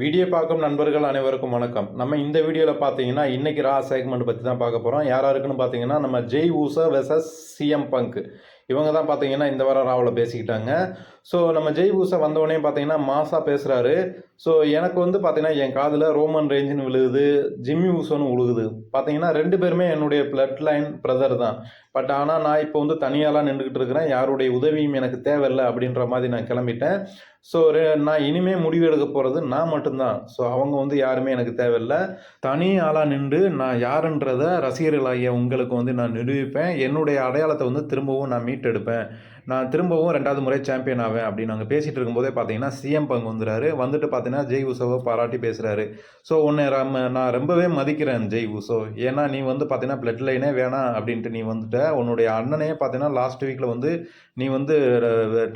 Video பார்க்கும் நண்பர்கள் அனைவருக்கும் வணக்கம். நம்ம இந்த வீடியோவில் பார்த்தீங்கன்னா இன்றைக்கி ரா செக்மெண்ட் பற்றி தான் பார்க்க போகிறோம் யாராக யாருக்குன்னு பார்த்தீங்கன்னா நம்ம Jey Uso versus CM Punk இவங்க தான் பார்த்தீங்கன்னா இந்த வாரம் ராவில் பேசிக்கிட்டாங்க. ஸோ நம்ம ஜெய் ஊசா வந்தவொடனே பார்த்தீங்கன்னா மாசாக பேசுகிறாரு ஸோ எனக்கு வந்து பார்த்தீங்கன்னா என் காதில் ரோமன் ரேஞ்சுன்னு விழுகுது ஜிம்மி ஊசோன்னு விழுகுது பார்த்தீங்கன்னா ரெண்டு பேருமே என்னுடைய பிளட் லைன் பிரதர் தான். பட் ஆனால் நான் இப்போ வந்து தனியாலாம் நின்றுக்கிட்டு இருக்கிறேன். யாருடைய உதவியும் எனக்கு தேவையில்லை அப்படின்ற மாதிரி நான் கிளம்பிட்டேன். ஸோ நான் இனிமே முடிவு எடுக்க போகிறது நான் மட்டும்தான். ஸோ அவங்க வந்து யாருமே எனக்கு தேவையில்லை. தனி ஆளாக நின்று நான் யாருன்றத ரசிகர்களாகிய உங்களுக்கு வந்து நான் நிரூபிப்பேன். என்னுடைய அடையாளத்தை வந்து திரும்பவும் நான் மீட்டெடுப்பேன். நான் திரும்பவும் ரெண்டாவது முறை சாம்பியன் ஆவேன் அப்படின்னு நாங்கள் பேசிகிட்டு இருக்கும்போதே பார்த்தீங்கன்னா சிஎம் பங்கு வந்துறாரு வந்துட்டு பார்த்தீங்கன்னா ஜெய் உசோவை பாராட்டி பேசுகிறாரு ஸோ உன்னை ரம் நான் ரொம்பவே மதிக்கிறேன் ஜெய் உசோ. ஏன்னா நீ வந்து பார்த்தீங்கன்னா பிளட் லைனே வேணாம் அப்படின்ட்டு நீ வந்துட்ட. உன்னுடைய அண்ணனே பார்த்தீங்கன்னா லாஸ்ட் வீக்கில் வந்து நீ வந்து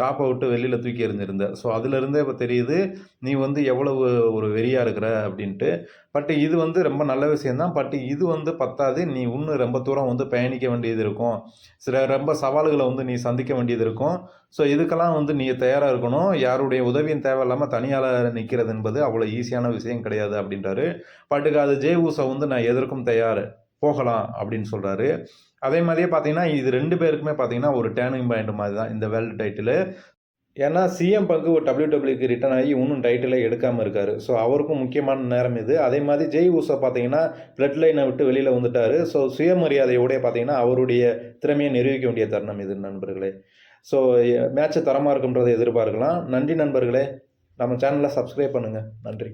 டாப் அவுட்டு வெளியில் தூக்கி எறிஞ்சிருந்த. ஸோ அதுலேருந்தே இப்போ தெரியுது நீ வந்து எவ்வளவு ஒரு வெறியாக இருக்கிற அப்படின்ட்டு. பட் இது வந்து ரொம்ப நல்ல விஷயந்தான் பட் இது வந்து பத்தாது. நீ இன்னும் ரொம்ப தூரம் வந்து பயணிக்க வேண்டியது இருக்கும். சில ரொம்ப சவால்களை வந்து நீ சந்திக்க வேண்டியது இருக்கும். ஸோ இதுக்கெல்லாம் வந்து நீ தயாராக இருக்கணும். யாருடைய உதவியும் தேவையில்லாமல் தனியால் நிற்கிறது என்பது அவ்வளோ ஈஸியான விஷயம் கிடையாது அப்படின்றாரு. பட்டுக்கு அது ஜே ஊசா வந்து நான் எதற்கும் தயார் போகலாம் அப்படின்னு சொல்கிறாரு அதே மாதிரியே பார்த்தீங்கன்னா இது ரெண்டு பேருக்குமே பார்த்தீங்கன்னா ஒரு டேர்னிங் பாயிண்ட் மாதிரி தான் இந்த வேர்ல்டு டைட்டிலு. ஏன்னா சிஎம் பங்கு ஒரு டபிள்யூடபிள்யூக்கு ரிட்டர்ன் ஆகி இன்னும் டைட்டிலே எடுக்காமல் இருக்காரு. ஸோ அவருக்கும் முக்கியமான நேரம் இது. அதே மாதிரி ஜெய் ஊசா பார்த்தீங்கன்னா பிளட் லைனை விட்டு வெளியில் வந்துட்டார். ஸோ சுயமரியாதையோடய பார்த்தீங்கன்னா அவருடைய திறமையை நிரூபிக்க வேண்டிய தருணம் இது நண்பர்களே. ஸோ மேட்ச்சு தரமாக இருக்குன்றதை எதிர்பார்க்கலாம். நன்றி நண்பர்களே. நம்ம சேனலை சப்ஸ்கிரைப் பண்ணுங்கள் நன்றி.